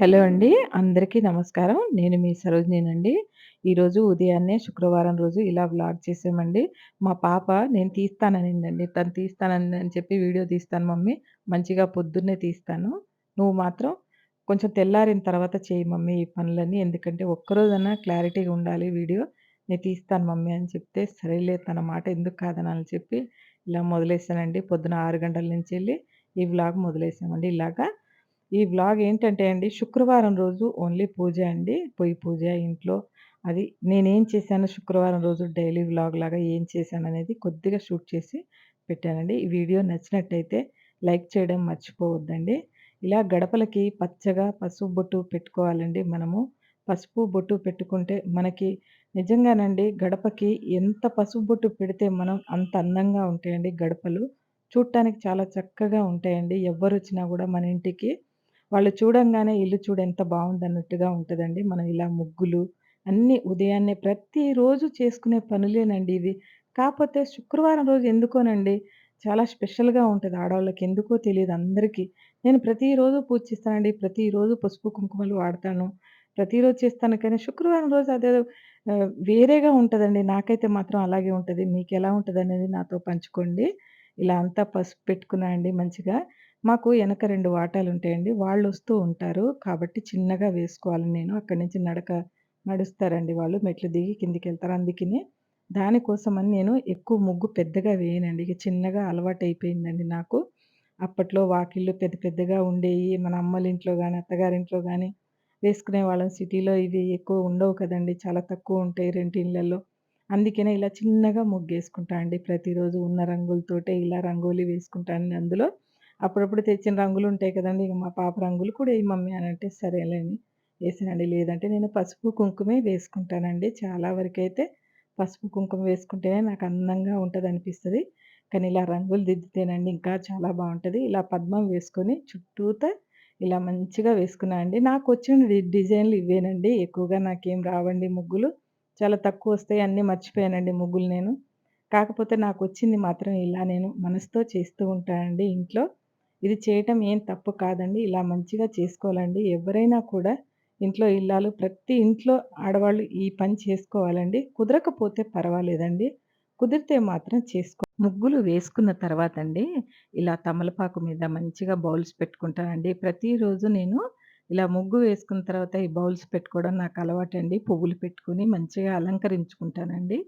Hello అండి. అందరికీ నమస్కారం. నేను మీ సరోజినేనండి ఈరోజు ఉదయాన్నే శుక్రవారం రోజు ఇలా వ్లాగ్ చేసామండి. మా పాప నేను తీస్తాననిందండి. తను తీస్తానని అని చెప్పి వీడియో తీస్తాను మమ్మీ. మంచిగా పొద్దున్నే తీస్తాను. నువ్వు మాత్రం కొంచెం తెల్లారిన తర్వాత చేయి మమ్మీ ఈ పనులన్నీ. ఎందుకంటే ఒక్కరోజైనా క్లారిటీగా ఉండాలి వీడియో. నేను తీస్తాను మమ్మీ అని చెప్తే, సరేలే తన మాట ఎందుకు కాదనాలని చెప్పి ఇలా మొదలేసానండి. పొద్దున ఆరు గంటల నుంచి వెళ్ళి ఈ వ్లాగ్ మొదలేసామండి ఇలాగా. ఈ వ్లాగ్ ఏంటంటే అండి, శుక్రవారం రోజు ఓన్లీ పూజ అండి. పొయ్యి పూజ ఇంట్లో. అది నేనేం చేశాను శుక్రవారం రోజు డైలీ వ్లాగ్ లాగా ఏం చేశాననేది కొద్దిగా షూట్ చేసి పెట్టానండి. ఈ వీడియో నచ్చినట్టయితే లైక్ చేయడం మర్చిపోవద్దండి. ఇలా గడపలకి పచ్చగా పసుపు బొట్టు పెట్టుకోవాలండి మనము. పసుపు బొట్టు పెట్టుకుంటే మనకి నిజంగానండి గడపకి ఎంత పసుపు బొట్టు పెడితే మనం అంత అందంగా ఉంటాయండి గడపలు. చూడటానికి చాలా చక్కగా ఉంటాయండి. ఎవరు వచ్చినా కూడా మన ఇంటికి వాళ్ళు చూడంగానే ఇల్లు చూడు ఎంత బాగుందన్నట్టుగా ఉంటదండి. మనం ఇలా ముగ్గులు అన్నీ ఉదయాన్నే ప్రతిరోజు చేసుకునే పనులేనండి ఇవి. కాపోతే శుక్రవారం రోజు ఎందుకోనండి చాలా స్పెషల్‌గా ఉంటది ఆడవాళ్ళకి. ఎందుకో తెలీదు అందరికీ. నేను ప్రతిరోజు పూజ చేస్తానండి. ప్రతిరోజు పసుపు, కుంకుమలు వాడతాను. ప్రతిరోజు చేస్తాను కానీ శుక్రవారం రోజు అదేదో ఆహ్, వేరేగా ఉంటదండి. నాకైతే మాత్రం అలాగే ఉంటది. మీకెలా ఉంటదనేది నాతో పంచుకోండి. ఇలా అంతా పసుపు పెట్టుకున్నా అండి మంచిగా. మాకు వెనక రెండు వాటాలు ఉంటాయండి వాళ్ళు వస్తూ ఉంటారు. కాబట్టి చిన్నగా వేసుకోవాలి నేను. అక్కడి నుంచి నడక నడుస్తారండి వాళ్ళు. మెట్లు దిగి కిందికెళ్తారు. అందుకని దానికోసమని నేను ఎక్కువ ముగ్గు పెద్దగా వేయనండి. ఇక చిన్నగా అలవాటయిపోయిందండి నాకు. అప్పట్లో వాకిళ్ళు పెద్ద పెద్దగా ఉండేవి మన అమ్మలింట్లో కానీ అత్తగారింట్లో కానీ వేసుకునే వాళ్ళం సిటీలో ఇవి ఎక్కువ ఉండవు కదండి చాలా తక్కువ ఉంటాయి రెంటిళ్ళల్లో. అందుకనే ఇలా చిన్నగా ముగ్గేసుకుంటా అండి. ప్రతిరోజు ఉన్న రంగులతోటే ఇలా రంగోలి వేసుకుంటానండి అందులో. అప్పుడప్పుడు తెచ్చిన రంగులు ఉంటాయి కదండీ! ఇక మా పాప రంగులు కూడా ఏ మమ్మీ అని అంటే సరేలేని వేసానండి లేదంటే నేను పసుపు, కుంకుమే వేసుకుంటానండి. చాలా వరకైతే పసుపు, కుంకుమ వేసుకుంటేనే నాకు అందంగా ఉంటుంది అనిపిస్తుంది కానీ ఇలా రంగులు దిద్దితేనండి ఇంకా చాలా బాగుంటుంది ఇలా పద్మం వేసుకొని చుట్టూత ఇలా మంచిగా వేసుకున్నా అండి. నాకు వచ్చిన డిజైన్‌లు ఇవేనండి. ఎక్కువగా నాకేం రావండి ముగ్గులు. చాలా తక్కువ వస్తాయి అన్నీ మర్చిపోయానండి ముగ్గులు నేను. కాకపోతే నాకు వచ్చింది మాత్రం ఇలా నేను మనసుతో చేస్తూ ఉంటానండి ఇంట్లో. ఇది చేయటం ఏం తప్పు కాదండి. ఇలా మంచిగా చేసుకోవాలండి. ఎవరైనా కూడా ఇంట్లో ఇల్లాలు ప్రతి ఇంట్లో ఆడవాళ్ళు ఈ పని చేసుకోవాలండి. కుదరకపోతే పర్వాలేదండి. కుదిరితే మాత్రం చేసుకో ముగ్గులు వేసుకున్న తర్వాత అండి ఇలా తమలపాకు మీద మంచిగా బౌల్స్ పెట్టుకుంటానండి. ప్రతిరోజు నేను ఇలా ముగ్గు వేసుకున్న తర్వాత ఈ బౌల్స్ పెట్టుకోవడం నాకు అలవాటండి. పువ్వులు పెట్టుకొని మంచిగా అలంకరించుకుంటానండి.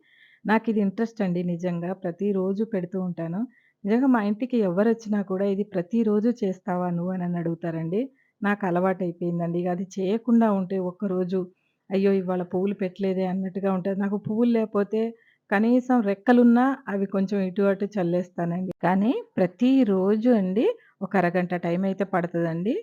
నాకు ఇది ఇంట్రెస్ట్ అండి నిజంగా. ప్రతిరోజు పెడుతూ ఉంటాను. నిజంగా మా ఇంటికి ఎవ్వరొచ్చినా కూడా ఇది ప్రతిరోజు చేస్తావా నువ్వు అని అడుగుతారండి. నాకు అలవాటైపోయిందండి ఇగ అది చేయకుండా ఉంటే ఒక్కరోజు అయ్యో! ఇవాళ పువ్వులు పెట్టలేదే అన్నట్టుగా ఉంటది. నాకు పువ్వులు లేపోతే కనీసం రెక్కలున్నా అవి కొంచెం ఇటు అటు చల్లేస్తానండి. కానీ ప్రతిరోజు అండి ఒక అరగంట టైం అయితే పడతదండి.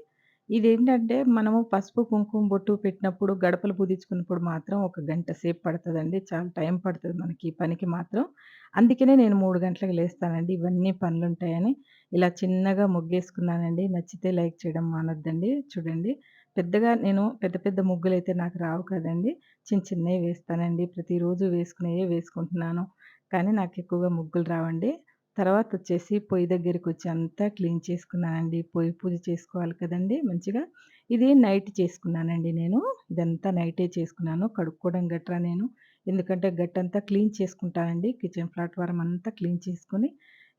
ఇదేంటంటే మనము పసుపు, కుంకుమ బొట్టు పెట్టినప్పుడు, గడపలు పూజించుకున్నప్పుడు మాత్రం ఒక గంట సేపు పడతదండి. చాలా టైం పడతది మనకి ఈ పనికి మాత్రం. అందుకనే నేను 3 గంటలకు లేస్తానండి. ఇవన్నీ పనులుంటాయని. ఇలా చిన్నగా ముగ్గేసుకున్నానండి. నచ్చితే లైక్ చేయడం మానొద్దండి. చూడండి పెద్దగా నేను పెద్ద పెద్ద ముగ్గులైతే నాకు రావు కదండీ! చిన్న చిన్నయి వేస్తానండి. ప్రతిరోజు వేసుకునేయే వేసుకుంటున్నాను. కానీ నాకు ఎక్కువగా ముగ్గులు రావండి. తర్వాత వచ్చేసి పొయ్యి దగ్గరికి వచ్చి అంతా క్లీన్ చేసుకున్నానండి. పొయ్యి పూజ చేసుకోవాలి కదండీ మంచిగా. ఇది నైట్ చేసుకున్నానండి నేను. ఇదంతా నైటే చేసుకున్నాను. కడుక్కోవడం గట్రా నేను ఎందుకంటే గట్టంతా క్లీన్ చేసుకుంటానండి. కిచెన్ ప్లాట్ఫారం అంతా క్లీన్ చేసుకొని,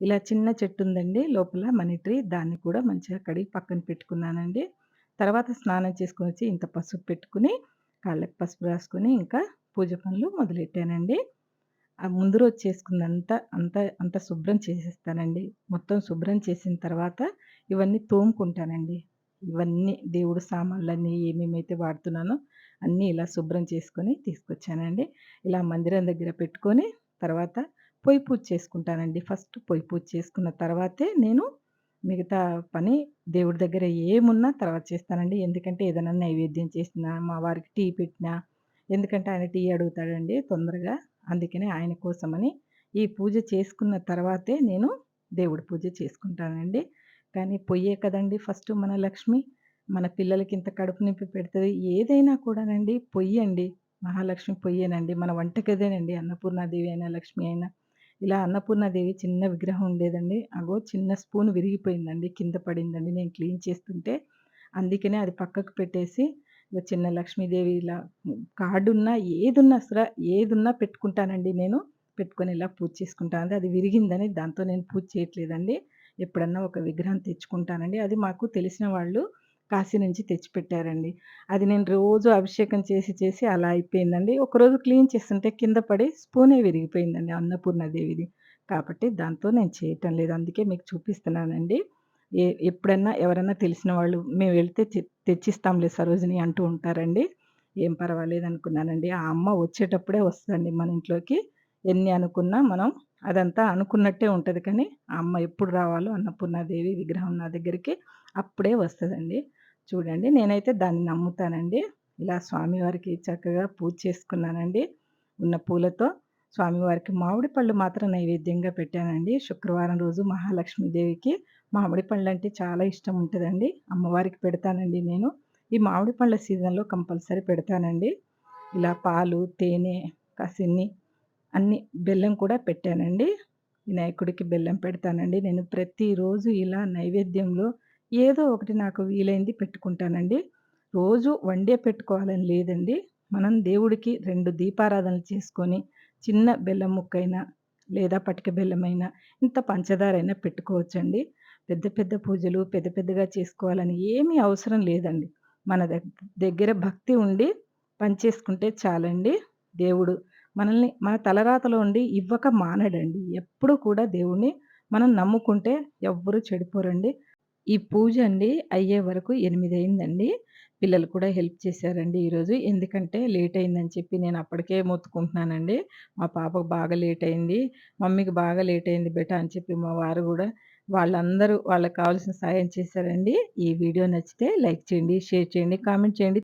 ఇలా చిన్న చెట్టు ఉందండి లోపల మనీ ట్రీ. దాన్ని కూడా మంచిగా కడిగి పక్కన పెట్టుకున్నానండి. తర్వాత స్నానం చేసుకుని వచ్చి ఇంత పసుపు పెట్టుకుని కాళ్ళకి పసుపు రాసుకొని, ఇంకా పూజ పనులు మొదలెట్టానండి. ఆ ముందు రోజు చేసుకుందంతా అంతా అంత శుభ్రం చేసేస్తానండి. మొత్తం శుభ్రం చేసిన తర్వాత ఇవన్నీ తోముకుంటానండి. ఇవన్నీ దేవుడు సామాన్లన్నీ ఏమేమైతే వాడుతున్నానో అన్నీ ఇలా శుభ్రం చేసుకొని తీసుకొచ్చానండి. ఇలా మందిరం దగ్గర పెట్టుకొని తర్వాత పొయ్యి పూజ చేసుకుంటానండి. ఫస్ట్ పొయ్యి పూజ చేసుకున్న తర్వాతే నేను మిగతా పని దేవుడి దగ్గర ఏమున్నా తర్వాత చేస్తానండి. ఎందుకంటే ఏదైనా నైవేద్యం చేసినా, మా వారికి టీ పెట్టినా ఎందుకంటే ఆయన టీ అడుగుతాడండి తొందరగా. అందుకనే ఆయన కోసమని ఈ పూజ చేసుకున్న తర్వాతే నేను దేవుడి పూజ చేసుకుంటానండి. కానీ పొయ్యే కదండీ ఫస్ట్ మన లక్ష్మి. మన పిల్లలకి ఇంత కడుపు నింపి పెడుతుంది ఏదైనా కూడానండి పొయ్యి అండి మహాలక్ష్మి పొయ్యేనండి. మన వంటగదేనండి అన్నపూర్ణాదేవి అయినా, లక్ష్మి అయినా. ఇలా అన్నపూర్ణాదేవి చిన్న విగ్రహం ఉండేదండి. అగో చిన్న స్పూన్ విరిగిపోయిందండి. కింద పడిందండి. నేను క్లీన్ చేస్తుంటే. అందుకనే అది పక్కకు పెట్టేసి చిన్న లక్ష్మీదేవి ఇలా కార్డున్నా ఏదున్నా సరే ఏదున్నా పెట్టుకుంటానండి నేను. పెట్టుకొని ఇలా పూజ చేసుకుంటాను. అది విరిగిందని దాంతో నేను పూజ చేయట్లేదండి. ఎప్పుడన్నా ఒక విగ్రహం తెచ్చుకుంటానండి. అది మాకు తెలిసిన వాళ్ళు కాశీ నుంచి తెచ్చిపెట్టారండి. అది నేను రోజు అభిషేకం చేసి చేసి అలా అయిపోయిందండి. ఒకరోజు క్లీన్ చేస్తుంటే కింద పడి స్పూనే విరిగిపోయిందండి అన్నపూర్ణాదేవిది. కాబట్టి దాంతో నేను చేయటం లేదు. అందుకే మీకు చూపిస్తున్నానండి. ఏ ఎప్పుడన్నా ఎవరన్నా తెలిసిన వాళ్ళు మేము వెళ్తే తె తెచ్చిస్తాంలే సరోజిని అంటూ ఉంటారండి. ఏం పర్వాలేదనుకున్నానండి. ఆ అమ్మ వచ్చేటప్పుడే వస్తుందండి మన ఇంట్లోకి. ఎన్ని అనుకున్నా మనం అదంతా అనుకున్నట్టే ఉంటుంది కానీ, ఆ అమ్మ ఎప్పుడు రావాలో అన్నపూర్ణాదేవి విగ్రహం నా దగ్గరికి అప్పుడే వస్తుందండి చూడండి నేనైతే దాన్ని నమ్ముతానండి. ఇలా స్వామివారికి చక్కగా పూజ చేసుకున్నానండి. ఉన్న పూలతో స్వామివారికి మామిడి పళ్ళు మాత్రం నైవేద్యంగా పెట్టానండి. శుక్రవారం రోజు మహాలక్ష్మీదేవికి మామిడి పళ్ళు అంటే చాలా ఇష్టం ఉంటుందండి అమ్మవారికి పెడతానండి నేను. ఈ మామిడి పళ్ళ సీజన్‌లో కంపల్సరీ పెడతానండి. ఇలా పాలు, తేనె, కాసిన్ని అన్ని బెల్లం కూడా పెట్టానండి. వినాయకుడికి బెల్లం పెడతానండి. నేను ప్రతిరోజు ఇలా నైవేద్యంలో ఏదో ఒకటి నాకు వీలైంది పెట్టుకుంటానండి. రోజు వండే పెట్టుకోవాలని లేదండి. మనం దేవుడికి రెండు దీపారాధనలు చేసుకొని, చిన్న బెల్లం ముక్కైనా, లేదా పటిక బెల్లమైనా, ఇంత పంచదారైనా పెట్టుకోవచ్చండి. పెద్ద పెద్ద పూజలు పెద్ద పెద్దగా చేసుకోవాలని ఏమీ అవసరం లేదండి. మన దగ్గర భక్తి ఉండి పని చేసుకుంటే చాలండి. దేవుడు మనల్ని మన తలరాతలో ఉండి ఇవ్వక మానడండి. ఎప్పుడూ కూడా దేవుణ్ణి మనం నమ్ముకుంటే ఎవ్వరు చెడిపోరండి. ఈ పూజ అండి అయ్యే వరకు ఎనిమిది అయిందండి. పిల్లలు కూడా హెల్ప్ చేశారండి ఈరోజు. ఎందుకంటే లేట్ అయిందని చెప్పి నేను అప్పటికే మొత్తుకుంటున్నానండి. మా పాపకు బాగా లేట్ అయింది. మమ్మీకి బాగా లేట్ అయింది బేటా అని చెప్పి మా వారు కూడా వాళ్ళందరూ వాళ్ళకి కావాల్సిన సాయం చేశారండి. ఈ వీడియో నచ్చితే లైక్ చేయండి, షేర్ చేయండి, కామెంట్ చేయండి.